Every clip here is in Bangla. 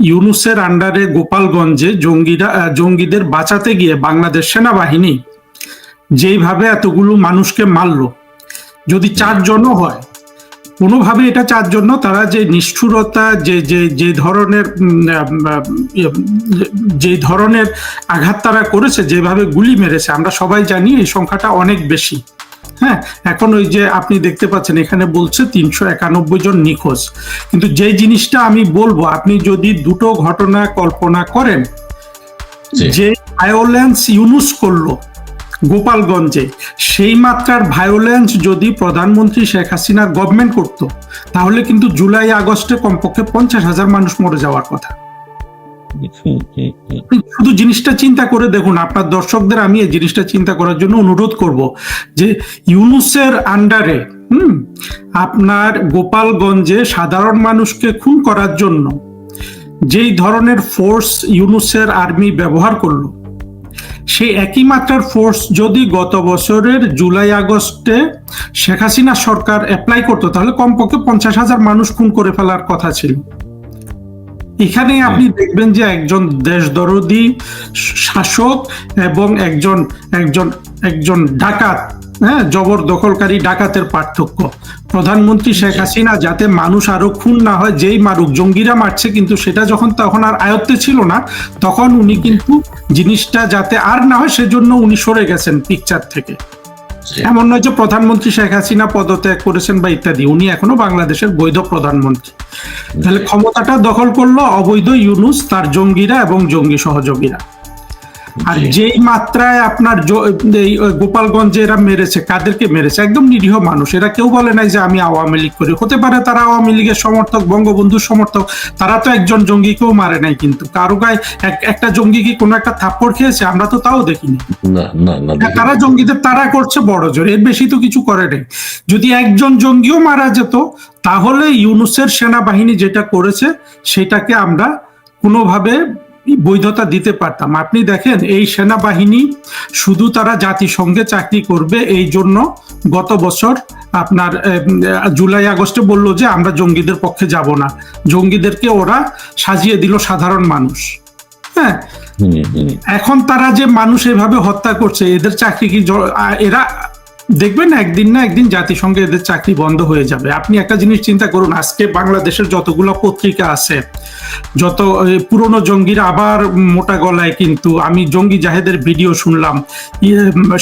ইউনুসের আন্ডারে গোপালগঞ্জে জঙ্গিরা জঙ্গিদের বাঁচাতে গিয়ে বাংলাদেশ সেনাবাহিনী যেইভাবে এতগুলো মানুষকে মারল যদি চারজনও হয় কোনোভাবে এটা চারজন না, তারা যে নিষ্ঠুরতা যে যে যে ধরনের ইয়ে, যে ধরনের আঘাত তারা করেছে যেভাবে গুলি মেরেছে আমরা সবাই জানি এই সংখ্যাটা অনেক বেশি। হ্যাঁ এখন ওই যে আপনি দেখতে পাচ্ছেন এখানে বলছে তিনশো একানব্বই জন নিখোঁজ। কিন্তু যে জিনিসটা আমি বলব আপনি যদি দুটো ঘটনা কল্পনা করেন যে ভায়োলেন্স ইউনুস করল গোপালগঞ্জে সেই মাত্রার ভায়োলেন্স যদি প্রধানমন্ত্রী শেখ হাসিনার গভর্নমেন্ট করত তাহলে কিন্তু জুলাই আগস্টে কমপক্ষে পঞ্চাশ হাজার মানুষ মরে যাওয়ার কথা। শুধু জিনিসটা চিন্তা করে দেখুন, আপনার দর্শকদের আমি এই জিনিসটা চিন্তা করার জন্য অনুরোধ করব যে ইউনুসের আন্ডারে হুম, আপনার গোপালগঞ্জে সাধারণ মানুষকে খুন করার জন্য যেই ধরনের ফোর্স ইউনুসের আর্মি ব্যবহার করল, সেই একই মাত্রার ফোর্স যদি গত বছরের জুলাই আগস্টে শেখ হাসিনা সরকার অ্যাপ্লাই করতো, তাহলে কমপক্ষে পঞ্চাশ হাজার মানুষ খুন করে ফেলার কথা ছিল। এখানে আপনি দেখবেন যে একজন দেশদরদি শাসক এবং একজন একজন একজন ডাকাত হ্যাঁ জবরদখলকারী ডাকাতের পার্থক্য। প্রধানমন্ত্রী শেখ হাসিনা যাতে মানুষ আরও খুন না হয় যেই মারুক জঙ্গিরা মারছে কিন্তু সেটা যখন তখন আর আয়ত্তে ছিল না তখন উনি কিন্তু জিনিসটা যাতে আর না হয় সেজন্য উনি সরে গেছেন পিকচার থেকে। এমন নয় যে প্রধানমন্ত্রী শেখ হাসিনা পদত্যাগ করেছেন বা ইত্যাদি, উনি এখনও বাংলাদেশের বৈধ প্রধানমন্ত্রী। তাহলে ক্ষমতাটা দখল করল অবৈধ ইউনুস, তার জঙ্গিরা এবং জঙ্গি সহযোগীরা। আর যেই মাত্রায় আপনার গোপালগঞ্জে এরা মেরেছে কাদেরকে মেরেছে? একদম নিরীহ মানুষ। এরা কেউ বলে নাই যে আমি আওয়ামী লীগ করি। হতে পারে তারা আওয়ামী লীগের সমর্থক বঙ্গবন্ধুর সমর্থক তারা তো একজন জঙ্গিকেও মারে নাই কিন্তু। কারও গায়ে একটা জঙ্গি কি কোনো একটা থাপ্পড় খেয়েছে? আমরা তো তাও দেখিনি। হ্যাঁ, তারা জঙ্গিদের তারা করছে বড় জোর। এর বেশি তো কিছু করে নেই। যদি একজন জঙ্গিও মারা যেত তাহলে ইউনুসের সেনাবাহিনী যেটা করেছে সেটাকে আমরা কোনোভাবে বৈধতা দিতে পারতাম। আপনি দেখেন এই সেনাবাহিনী শুধু তারা জাতিসংঘে চাকরি করবে এই জন্য গত বছর আপনার জুলাই আগস্টে বলল যে আমরা জঙ্গিদের পক্ষে যাব না। জঙ্গিদেরকে ওরা সাজিয়ে দিল সাধারণ মানুষ। হ্যাঁ। এখন তারা যে মানুষ এভাবে হত্যা করছে এদের চাকরি কি এরা দেখবেন একদিন না একদিন জাতিসংঘে এদের চাকরি বন্ধ হয়ে যাবে। আপনি একটা জিনিস চিন্তা করুন, আজকে বাংলাদেশের যতগুলো পত্রিকা আছে, যত পুরনো জঙ্গির আবার মোটা গলায় কিন্তু, আমি জঙ্গি জাহেদের ভিডিও শুনলাম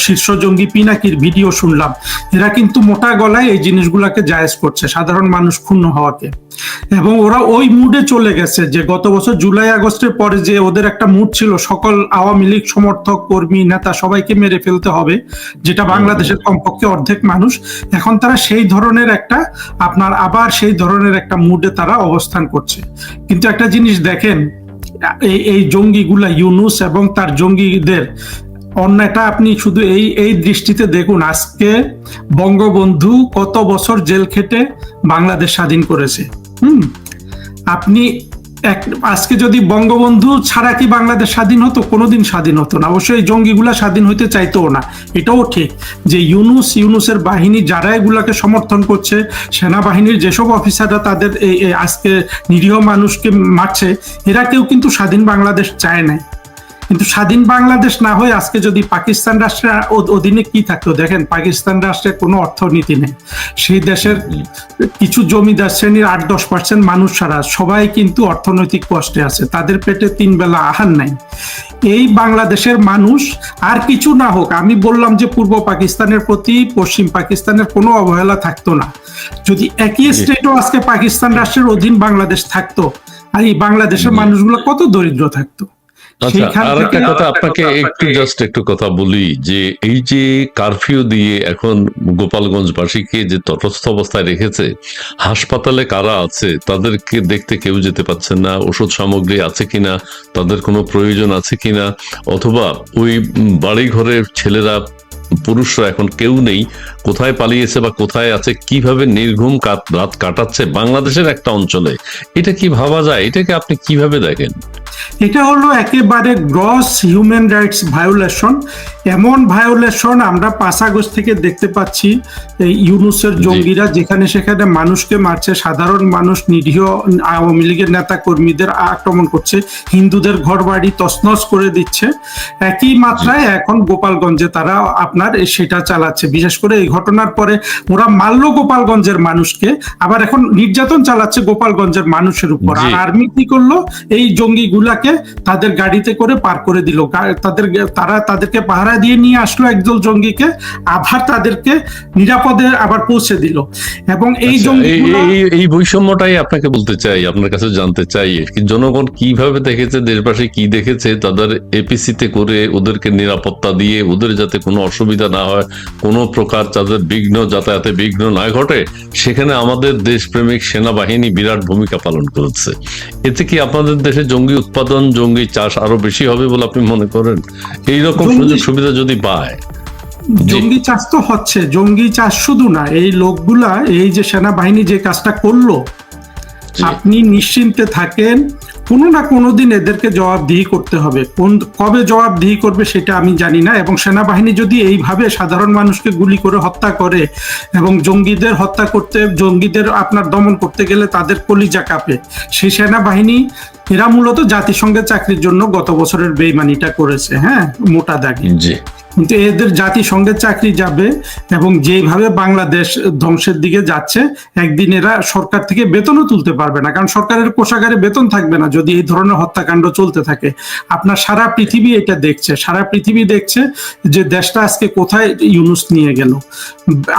শীর্ষ জঙ্গি পিনাকির ভিডিও শুনলাম, এরা কিন্তু মোটা গলায় এই জিনিসগুলোকে জায়েজ করছে, সাধারণ মানুষ ক্ষুণ্ণ হওয়াকে। এবং ওরা ওই মুডে চলে গেছে যে গত বছর জুলাই, আগস্টের পরে যে ওদের একটা মুড ছিল, সকল আওয়ামী লীগ সমর্থক, কর্মী, নেতা সবাইকে মেরে ফেলতে হবে, যেটা বাংলাদেশের কমপক্ষে অর্ধেক মানুষ, এখন তারা সেই ধরনের একটা, আপনার আবার সেই ধরনের একটা মুডে তারা অবস্থান করছে। কিন্তু একটা জিনিস দেখেন এই এই জঙ্গিগুলা ইউনুস এবং তার জঙ্গিদের অন্যটা আপনি শুধু এই এই দৃষ্টিতে দেখুন, আজকে বঙ্গবন্ধু কত বছর জেল খেটে বাংলাদেশ স্বাধীন করেছে। হুম। আপনি এক আজকে যদি বঙ্গবন্ধু ছাড়া কি বাংলাদেশ স্বাধীন হতো? কোনোদিন স্বাধীন হতো না। অবশ্যই জঙ্গিগুলা স্বাধীন হইতে চাইতো না। এটাও ঠিক যে ইউনুস, ইউনুসের বাহিনী যারা এগুলাকে সমর্থন করছে, সেনাবাহিনীর যেসব অফিসাররা তাদের আজকে নিরীহ মানুষকে মারছে, এরা কেউ কিন্তু স্বাধীন বাংলাদেশ চায় নাই। কিন্তু স্বাধীন বাংলাদেশ না হয়ে আজকে যদি পাকিস্তান রাষ্ট্রের অধীনে কি থাকতো? দেখেন পাকিস্তান রাষ্ট্রের কোনো অর্থনীতি নেই। সেই দেশের কিছু জমিদার শ্রেণির আট দশ পার্সেন্ট মানুষ ছাড়া সবাই কিন্তু অর্থনৈতিক কষ্টে আছে। তাদের পেটে তিন বেলা আহার নাই। এই বাংলাদেশের মানুষ আর কিছু না হোক আমি বললাম যে পূর্ব পাকিস্তানের প্রতি পশ্চিম পাকিস্তানের কোনো অবহেলা থাকতো না। যদি একই স্টেটও আজকে পাকিস্তান রাষ্ট্রের অধীন বাংলাদেশ থাকতো আর এই বাংলাদেশের মানুষগুলো কত দরিদ্র থাকতো? আচ্ছা আর একটা কথা আপনাকে একটু জাস্ট একটু কথা বলি যে এই যে কারফিউ দিয়ে এখন গোপালগঞ্জবাসীকে যে তটস্থ অবস্থায় রেখেছে হাসপাতালে কারা আছে তাদেরকে দেখতে কেউ যেতে পারছে না ওষুধ সামগ্রী আছে কিনা তাদের কোনো প্রয়োজন আছে কিনা অথবা ওই বাড়ি ঘরের ছেলেরা পুরুষরা এখন কেউ নেই। কোথায় পালিয়েছে বা কোথায় আছে, কীভাবে নির্ঘুম রাত কাটাচ্ছে বাংলাদেশের একটা অঞ্চলে, এটা কি ভাবা যায়? এটাকে আপনি কীভাবে দেখেন? এটা হলো একেবারে গ্রস হিউম্যান রাইটস ভায়োলেশন এমন ভায়োলেশন আমরা পাঁচ আগস্ট থেকে দেখতে পাচ্ছি এই ইউনুসের জঙ্গিরা যেখানে সেখানে মানুষকে মারছে সাধারণ মানুষ নিরীহ আওয়ামী লীগের নেতা কর্মীদের আক্রমণ করছে হিন্দুদের ঘর বাড়ি তছনছ করে দিচ্ছে। একই মাত্রায় এখন গোপালগঞ্জে তারা আপনার সেটা চালাচ্ছে। বিশেষ করে এই ঘটনার পরে ওরা মারল গোপালগঞ্জের মানুষকে আবার এখন নির্যাতন চালাচ্ছে গোপালগঞ্জের মানুষের উপর। আর আর্মি কি করল? এই জঙ্গিগুলাকে তাদের গাড়িতে করে পার করে দিল। তাদের তারা তাদেরকে পাহারা দিয়ে নিয়ে আসলো একদল জঙ্গিকে আবার তাদেরকে নিরাপদে আবার পৌঁছে দিল। এবং এই আচ্ছা, এই জঙ্গিগুলো এই- বৈষম্যটাই আপনাকে বলতে চাই আপনার কাছে জানতে চাই কি জনগণ কীভাবে দেখেছে দেশবাসী কি দেখেছে তাদের এপিসিতে করে ওদেরকে নিরাপত্তা দিয়ে ওদের যাতে কোনো অসুবিধা না হয় কোনো প্রকার তাদের বিঘ্ন যাতায়াতে বিঘ্ন না ঘটে সেখানে আমাদের দেশপ্রেমিক সেনাবাহিনী বিরাট ভূমিকা পালন করেছে। এতে কি আপনাদের দেশে জঙ্গি উৎপাদন জঙ্গি চাষ আরও বেশি হবে বলে আপনি মনে করেন? এইরকম জঙ্গি- সুযোগ সুবিধা যদি পায় জঙ্গি চাষ তো হচ্ছে জঙ্গি চাষ শুধু না এই লোকগুলা এই যে সেনাবাহিনী যে কাজটা করল আপনি নিশ্চিন্তে থাকেন কোনো না কোনো দিন এদেরকে জবাবদিহি করতে হবে। কোন, কবে জবাবদিহি করবে সেটা আমি জানি না এবং সেনাবাহিনী যদি এইভাবে সাধারণ মানুষকে গুলি করে হত্যা করে এবং জঙ্গিদের হত্যা করতে, জঙ্গিদের আপনার দমন করতে গেলে তাদের কলিজা কাঁপে, সেই সেনাবাহিনী, এরা মূলত জাতিসংঘের চাকরির জন্য গত বছরের বেইমানিটা করেছে হ্যাঁ? মোটা দাগে। কিন্তু এদের জাতিসংঘের চাকরি যাবে এবং যেভাবে বাংলাদেশ ধ্বংসের দিকে যাচ্ছে, একদিন এরা সরকার থেকে বেতনও তুলতে পারবে না। কারণ সরকারের কোষাগারে বেতন থাকবে না যদি এই ধরনের হত্যাকাণ্ড চলতে থাকে। আপনার সারা পৃথিবী এটা দেখছে। সারা পৃথিবী দেখছে যে দেশটা আজকে কোথায় ইউনুস নিয়ে গেল।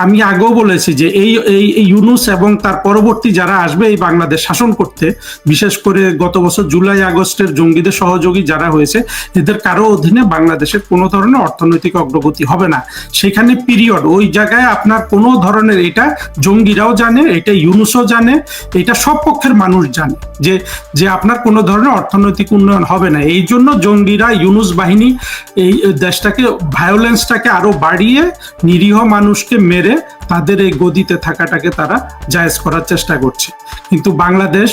আমি আগেও বলেছি যে এই এই ইউনুস এবং তার পরবর্তী যারা আসবে এই বাংলাদেশ শাসন করতে, বিশেষ করে গত বছর জুলাই আগস্টের জঙ্গিদের সহযোগী যারা হয়েছে, এদের কারও অধীনে বাংলাদেশের কোনো ধরনের অর্থনৈতিক অগ্রগতি হবে না। সেখানে পিরিয়ড ওই জায়গায় আপনার কোনো ধরনের এটা জঙ্গিরাও জানে, এটা ইউনুসও জানে, এটা সব পক্ষের মানুষ জানে যে যে আপনার কোনো ধরনের অর্থনৈতিক উন্নয়ন হবে না। এই জন্য জঙ্গিরা, ইউনুস বাহিনী এই দেশটাকে ভায়োলেন্সটাকে আরও বাড়িয়ে নিরীহ মানুষকে মেরে তাদের এই গদিতে থাকাটাকে তারা জায়েজ করার চেষ্টা করছে। কিন্তু বাংলাদেশ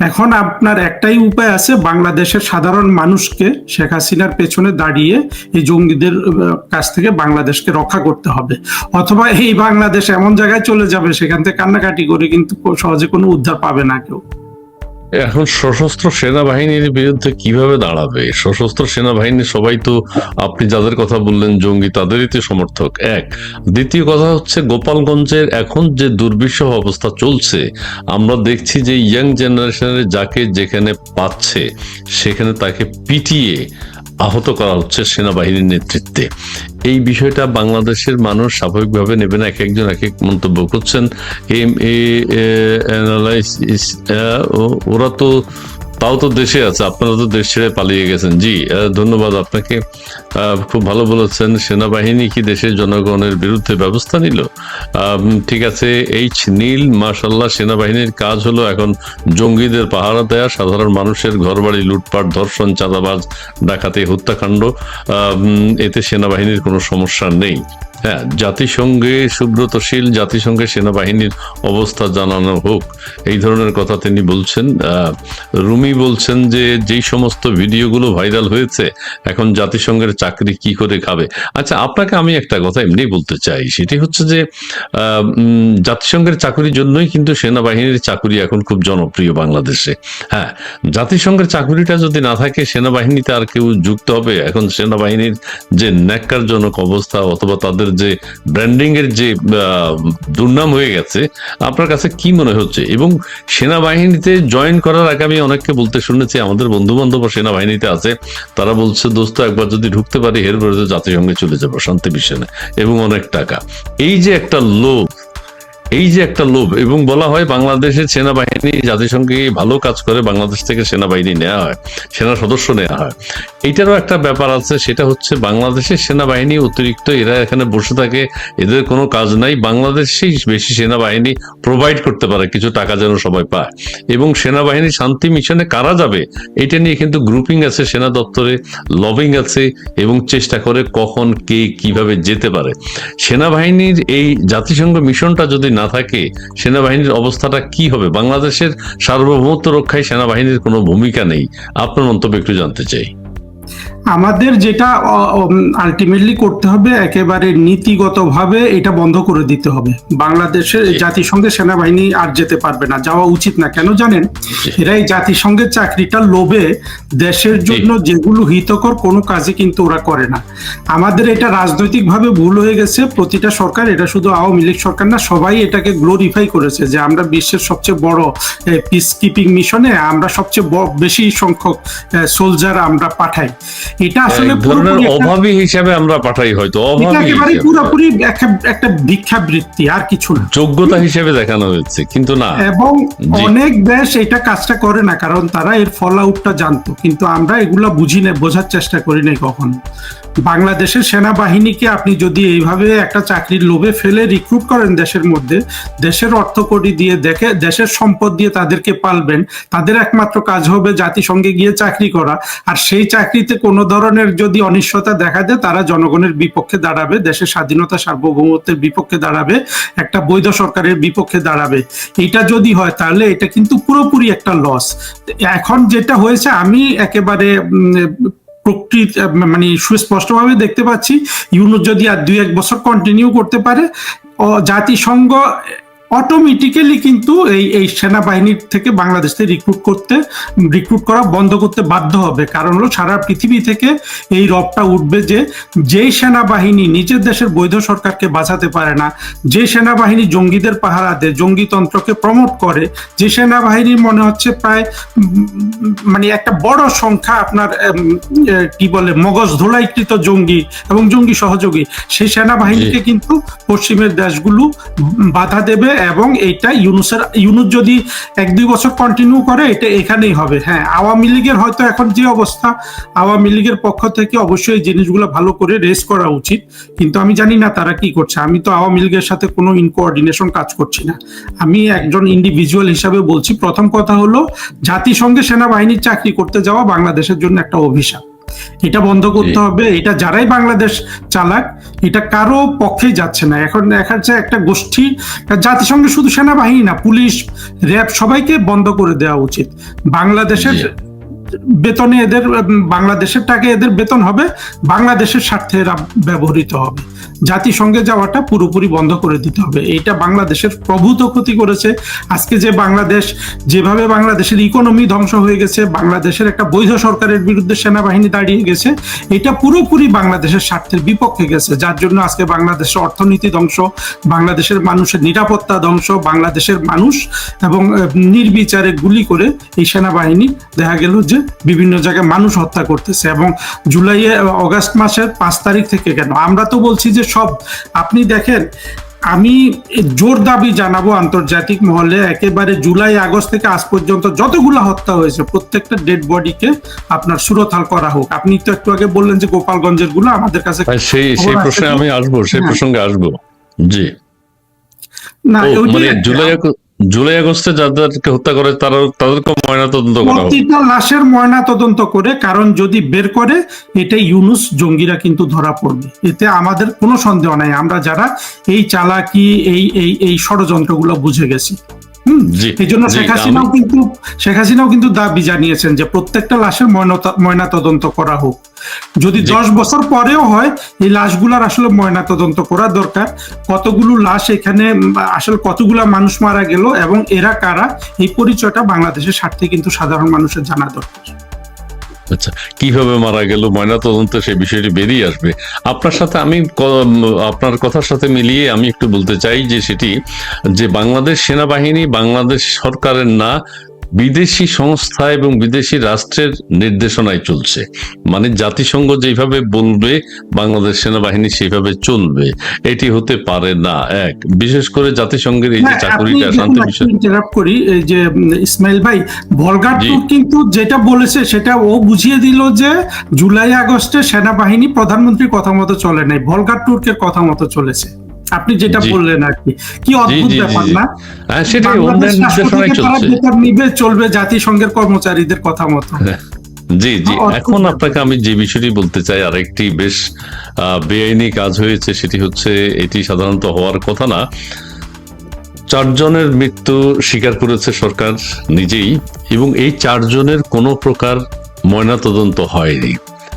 এখন আপনার একটাই উপায় আছে, বাংলাদেশের সাধারণ মানুষকে শেখ হাসিনার পেছনে দাঁড়িয়ে এই জঙ্গিদের কাছ থেকে বাংলাদেশকে রক্ষা করতে হবে। অথবা এই বাংলাদেশ এমন জায়গায় চলে যাবে, সেখান থেকে কান্নাকাটি করে কিন্তু সহজে কোনো উদ্ধার পাবে না কেউ। এখন সশস্ত্র সেনাবাহিনীর বিরুদ্ধে কীভাবে দাঁড়াবে? সশস্ত্র সেনাবাহিনী সবাই তো আপনি যাদের কথা বললেন, জঙ্গি, তাদেরই তো সমর্থক। এক। দ্বিতীয় কথা হচ্ছে, গোপালগঞ্জের এখন যে দুর্বিষহ অবস্থা চলছে, আমরা দেখছি যে ইয়াং জেনারেশনের যাকে যেখানে পাচ্ছে, সেখানে তাকে পিটিয়ে আহত করা হচ্ছে সেনাবাহিনীর নেতৃত্বে। এই বিষয়টা বাংলাদেশের মানুষ স্বাভাবিকভাবে নেবে না, এক একজন এক এক মন্তব্য করছেন। এম এ ওরা তো তাও তো দেশে আছে আপনারা তো দেশ ছেড়ে পালিয়ে গেছেন জি ধন্যবাদ আপনাকে খুব ভালো বলেছেন, সেনাবাহিনী কি দেশের জনগণের বিরুদ্ধে ব্যবস্থা নিল? ঠিক আছে, এইচ নীল মাশাল্লাহ সেনাবাহিনীর কাজ হলো এখন জঙ্গিদের পাহারা দেয়া, সাধারণ মানুষের ঘরবাড়ি, লুটপাট, ধর্ষণ, চাঁদাবাজ, ডাকাতি, হত্যাকাণ্ড এতে সেনাবাহিনীর কোনো সমস্যা নেই। হ্যাঁ জাতিসংঘে সুব্রতশীল, জাতিসংঘে সেনাবাহিনীর অবস্থা জানানো হোক, এই ধরনের কথা তিনি বলছেন। রুমি বলছেন যে যেই সমস্ত ভিডিওগুলো ভাইরাল হয়েছে, এখন জাতিসংঘের চাকরি কি করে খাবে? আচ্ছা আপনাকে আমি একটা কথা এমনি বলতে চাই। সেটি হচ্ছে যে জাতিসংঘের চাকরির জন্যই কিন্তু সেনাবাহিনীর চাকরি এখন খুব জনপ্রিয় বাংলাদেশে। হ্যাঁ জাতিসংঘের চাকরিটা যদি না থাকে, সেনাবাহিনীতে আর কেউ যুক্ত হবে? এখন সেনাবাহিনীর যে ন্যাক্কারজনক অবস্থা অথবা তাদের যে ব্র্যান্ডিং এর যে দুর্নাম হয়ে গেছে, আপনার কাছে কি মনে হচ্ছে? এবং সেনাবাহিনীতে জয়েন করার আগে আমি অনেককে বলতে শুনেছি, আমাদের বন্ধু বান্ধব সেনাবাহিনীতে আছে, তারা বলছে, দোস্ত, একবার যদি ঢুকতে পারি, এর বিরুদ্ধে জাতিসংঘে চলে যাব, শান্তি মিশনে, এবং অনেক টাকা। এই যে একটা লোভ এই যে একটা লোভ, এবং বলা হয় বাংলাদেশের সেনাবাহিনী জাতিসংঘে ভালো কাজ করে বাংলাদেশ থেকে সেনাবাহিনী নেওয়া হয়, সেনা সদস্য নেওয়া হয়। এইটারও একটা ব্যাপার আছে, সেটা হচ্ছে বাংলাদেশের সেনাবাহিনী অতিরিক্ত, এরা এখানে বসে থাকে, এদের কোনো কাজ নাই, বাংলাদেশেই বেশি সেনাবাহিনী প্রোভাইড করতে পারে, কিছু টাকা যেন সবাই পায়। এবং সেনাবাহিনী শান্তি মিশনে কারা যাবে, এটা নিয়ে কিন্তু গ্রুপিং আছে, সেনা দপ্তরে লবিং আছে, এবং চেষ্টা করে কখন, কে, কীভাবে যেতে পারে। সেনাবাহিনীর এই জাতিসংঘ মিশনটা যদি না থাকে, সেনাবাহিনীর অবস্থাটা কি হবে? বাংলাদেশের সার্বভৌমত্ব রক্ষায় সেনাবাহিনীর কোনো ভূমিকা নেই। আপনার মন্তব্য একটু জানতে চাই। আমাদের যেটা আলটিমেটলি করতে হবে একেবারে নীতিগতভাবে এটা বন্ধ করে দিতে হবে। বাংলাদেশের জাতিসংঘের সেনাবাহিনী আর যেতে পারবে না যাওয়া উচিত না। কেন জানেন। এরা এই জাতিসংঘের চাকরিটা লোভে দেশের জন্য যেগুলো হিতকর কোনো কাজে কিন্তু ওরা করে না। আমাদের এটা রাজনৈতিকভাবে ভুল হয়ে গেছে প্রতিটা সরকার এটা শুধু আওয়ামী লীগ সরকার না সবাই এটাকে গ্লোরিফাই করেছে যে আমরা বিশ্বের সবচেয়ে বড় পিস কিপিং মিশনে আমরা সবচেয়ে বেশি সংখ্যক সোলজার আমরা পাঠাই। এটা আসলে ধরনের পুরোপুরি একটা- অভাবী হিসাবে আমরা পাঠাই হয়তো অভাবী একেবারে পুরোপুরি একটা- ভিক্ষা বৃত্তি আর কিছু না। যোগ্যতা হিসেবে দেখানো হয়েছে কিন্তু না। এবং অনেক দেশ এটা কাজটা করে না কারণ তারা এর ফল আউটটা জানতো কিন্তু আমরা এগুলা বুঝি না বোঝার চেষ্টা করি নাই কখনো। বাংলাদেশের সেনাবাহিনীকে আপনি যদি এইভাবে একটা চাকরির লোভে ফেলে রিক্রুট করেন দেশের মধ্যে, দেশের অর্থকড়ি দিয়ে দেখে, দেশের সম্পদ দিয়ে তাদেরকে পালবেন, তাদের একমাত্র কাজ হবে জাতিসংঘে গিয়ে চাকরি করা। আর সেই চাকরিতে কোনো ধরনের যদি অনিশ্চয়তা দেখা দেয়, তারা জনগণের বিপক্ষে দাঁড়াবে, দেশের স্বাধীনতা সার্বভৌমত্বের বিপক্ষে দাঁড়াবে, একটা বৈধ সরকারের বিপক্ষে দাঁড়াবে। এটা যদি হয়, তাহলে এটা কিন্তু পুরোপুরি একটা লস এখন যেটা হয়েছে, আমি একেবারে প্রকৃত মানে সুস্পষ্টভাবে দেখতে পাচ্ছি। ইউনুস যদি আর দুই এক বছর কন্টিনিউ করতে পারে জাতিসংঘ অটোমেটিক্যালি কিন্তু এই এই সেনাবাহিনীর থেকে বাংলাদেশ রিক্রুট করতে রিক্রুট করা বন্ধ করতে বাধ্য হবে। কারণ হলো সারা পৃথিবী থেকে এই রবটা উঠবে যে যেই সেনাবাহিনী নিজের দেশের বৈধ সরকারকে বাঁচাতে পারে না যে সেনাবাহিনী জঙ্গিদের পাহারা দেয় জঙ্গিতন্ত্রকে প্রমোট করে যে সেনাবাহিনীর মনে হচ্ছে প্রায় মানে একটা বড় সংখ্যা আপনার কি বলে মগজ ধোলাইকৃত জঙ্গি এবং জঙ্গি সহযোগী সেই সেনাবাহিনীকে কিন্তু পশ্চিমের দেশগুলো বাধা দেবে এবং এইটা ইউনুসের, ইউনুস যদি এক দুই বছর কন্টিনিউ করে, এটা এখানেই হবে। হ্যাঁ আওয়ামী লীগের হয়তো এখন যে অবস্থা, আওয়ামী লীগের পক্ষ থেকে অবশ্যই জিনিসগুলো ভালো করে রেস করা উচিত। কিন্তু আমি জানি না তারা কি করছে। আমি তো আওয়ামী লীগের সাথে কোনো ইনকোঅর্ডিনেশন কাজ করছি না। আমি একজন ইন্ডিভিজুয়াল হিসাবে বলছি। প্রথম কথা হলো, জাতিসংঘে সেনাবাহিনীর চাকরি করতে যাওয়া বাংলাদেশের জন্য একটা অভিশাপ। এটা বন্ধ করতে হবে এটা যারাই বাংলাদেশ চালাক এটা কারও পক্ষে যাচ্ছে না। এখন দেখা যাচ্ছে একটা গোষ্ঠী জাতিসংঘে শুধু সেনাবাহিনী না পুলিশ র্যাব সবাইকে বন্ধ করে দেওয়া উচিত। বাংলাদেশের। বেতনে এদের, বাংলাদেশের টাকা এদের বেতন হবে, বাংলাদেশের স্বার্থে এরা ব্যবহৃত হবে। জাতিসংঘে যাওয়াটা পুরোপুরি বন্ধ করে দিতে হবে। এটা বাংলাদেশের প্রভূত ক্ষতি করেছে। আজকে যে বাংলাদেশ, যেভাবে বাংলাদেশের ইকোনমি ধ্বংস হয়ে গেছে, বাংলাদেশের একটা বৈধ সরকারের বিরুদ্ধে সেনাবাহিনী দাঁড়িয়ে গেছে, এটা পুরোপুরি বাংলাদেশের স্বার্থের বিপক্ষে গেছে। যার জন্য আজকে বাংলাদেশের অর্থনীতি ধ্বংস, বাংলাদেশের মানুষের নিরাপত্তা ধ্বংস, বাংলাদেশের মানুষ এবং নির্বিচারে গুলি করে এই সেনাবাহিনী দেখা গেল যে বিভিন্ন জায়গায় মানুষ হত্যা করতেছে এবং জুলাই অগাস্ট মাসের পাঁচ তারিখ থেকে কেন আমরা তো বলছি যে সব আপনি দেখেন আমি জোর দাবি জানাব আন্তর্জাতিক মহলে একেবারে জুলাই আগস্ট থেকে আজ পর্যন্ত যতগুলো হত্যা হয়েছে প্রত্যেকটা ডেড বডিকে আপনার সুরতাল করা হোক আপনি তো একটু আগে বললেন যে গোপালগঞ্জেরগুলো আমাদের কাছে সেই সেই প্রশ্নে আমি আসব সেই হ্যাঁ। প্রসঙ্গে আসব জি না মানে। জুলাই জুলাই আগস্টে যাদেরকে হত্যা করে তারা তাদেরকে ময়না তদন্ত করা প্রতিটা লাশের ময়না তদন্ত করে, কারণ যদি বের করে এটা ইউনুস জঙ্গিরা কিন্তু ধরা পড়বে। এতে আমাদের কোনো সন্দেহ নাই। আমরা যারা এই চালাকি, এই এই এই ষড়যন্ত্রগুলো বুঝে গেছি। হুম এই জন্য শেখ হাসিনাও কিন্তু শেখ হাসিনাও কিন্তু দাবি জানিয়েছেন যে প্রত্যেকটা লাশের ময়না তদন্ত করা হোক। যদি দশ বছর পরেও হয় এই লাশগুলার আসলে ময়না তদন্ত করা দরকার। কতগুলো লাশ এখানে আসলে কতগুলো মানুষ মারা গেল এবং এরা কারা এই পরিচয়টা বাংলাদেশের স্বার্থে কিন্তু সাধারণ মানুষের জানা দরকার। আচ্ছা কীভাবে মারা গেল? ময়নাতদন্ত সে বিষয়টি বেরিয়ে আসবে। আপনার সাথে আমি আপনার কথার সাথে মিলিয়ে আমি একটু বলতে চাই যে সেটি, যে বাংলাদেশ সেনাবাহিনী বাংলাদেশ সরকারের না বিদেশি সংস্থা এবং বিদেশি রাষ্ট্রের নির্দেশনায় চলছে। মানে জাতিসংঘ যেভাবে বলবে বাংলাদেশ সেনাবাহিনী সেইভাবে চলবে এটি হতে পারে না। এক বিশেষ করে জাতিসংঘের এই যে হ্যাঁ, চাকুরিটা শান্তি বিষয় করি এই যে ইসমাইল ভাই ভলগার কিন্তু যেটা বলেছে সেটা ও বুঝিয়ে দিল যে জুলাই আগস্টে সেনাবাহিনী প্রধানমন্ত্রীর কথা মতো চলে নাই ভলগার টুর্কের কথা মতো চলেছে। আপনি যেটা বললেন আর কি কি অদ্ভুত ব্যাপার না? হ্যাঁ সেটাই নিবে চলবে জাতিসংঘের কর্মচারীদের কথা মতো। জি জি। এখন আপনাকে আমি যে বিষয়টি বলতে চাই আরেকটি বেশ বেআইনি কাজ হয়েছে সেটি হচ্ছে এটি সাধারণত হওয়ার কথা না। চারজনের মৃত্যু স্বীকার করেছে সরকার নিজেই এবং এই চারজনের কোনো প্রকার ময়নাতদন্ত হয়নি।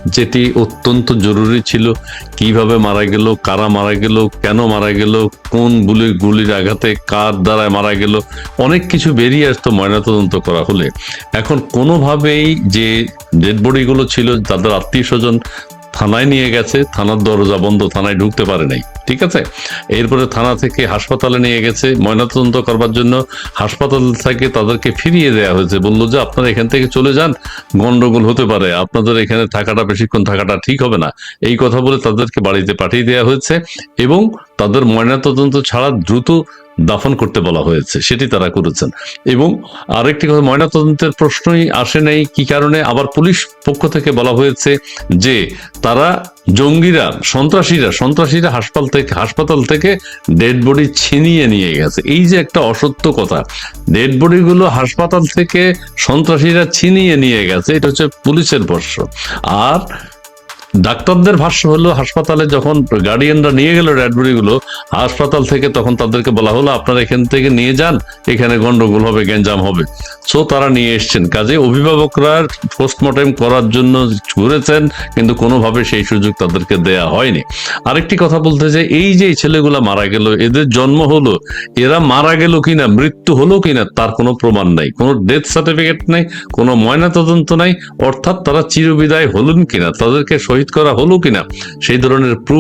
যেটি অত্যন্ত জরুরি ছিল, কীভাবে মারা গেল, কারা মারা গেল, কেন মারা গেল, কোন গুলি, গুলির আঘাতে কার দ্বারায় মারা গেল, অনেক কিছু বেরিয়ে আসতো ময়নাতদন্ত করা হলে। এখন কোনোভাবেই যে ডেড বডিগুলো ছিল, তাদের আত্মীয় স্বজন থানায় নিয়ে গেছে, থানার দরজা বন্ধ, থানায় ঢুকতে পারে নাই। ঠিক আছে? এরপরে থানা থেকে হাসপাতালে নিয়ে গেছে, ময়নাতদন্ত করবার জন্য হাসপাতাল থেকে তাদেরকে ফিরিয়ে দেওয়া হয়েছে। বলল যে, আপনারা এখান থেকে চলে যান, গন্ডগোল হতে পারে। আপনাদের এখানে থাকাটা, বেশিক্ষণ থাকাটা ঠিক হবে না। এই কথা বলে তাদেরকে বাড়িতে পাঠিয়ে দেওয়া হয়েছে এবং তাদের ময়নাতদন্ত ছাড়া দ্রুত দাফন করতে বলা হয়েছে, সেটি তারা করেছেন। এবং আরেকটি কথা ময়নাতদন্তের প্রশ্নই আসে নাই, কি কারণে? আবার পুলিশ পক্ষ থেকে বলা হয়েছে যে তারা জঙ্গিরা, সন্ত্রাসীরা সন্ত্রাসীরা হাসপাতাল থেকে হাসপাতাল থেকে ডেড বডি ছিনিয়ে নিয়ে গেছে। এই যে একটা অসত্য কথা, ডেড বডিগুলো হাসপাতাল থেকে সন্ত্রাসীরা ছিনিয়ে নিয়ে গেছে, এটা হচ্ছে পুলিশের ভাষ্য আর ডাক্তারদের ভাষ্য হলো, হাসপাতালে যখন গার্ডিয়ানরা নিয়ে গেল বডিগুলো হাসপাতাল থেকে তখন তাদেরকে বলা হলো, আপনারা এখান থেকে নিয়ে যান, এখানে গন্ডগোল হবে, গ্যাঞ্জাম হবে। সো তারা নিয়ে এসছেন। কাজে অভিভাবকরা পোস্টমর্টেম করার জন্য ঘুরেছেন, কিন্তু কোনোভাবে সেই সুযোগ তাদেরকে দেয়া হয়নি। আরেকটি কথা বলতে যে এই যে ছেলেগুলা মারা গেল, এদের জন্ম হলো, এরা মারা গেল কিনা, মৃত্যু হলো কিনা, তার কোনো প্রমাণ নাই। কোনো ডেথ সার্টিফিকেট নাই, কোনো ময়নাতদন্ত নাই, অর্থাৎ তারা চিরবিদায় হলেন কিনা, তাদেরকে শহীদ করা হলো কিনা? সেই ধরনের প্রুফ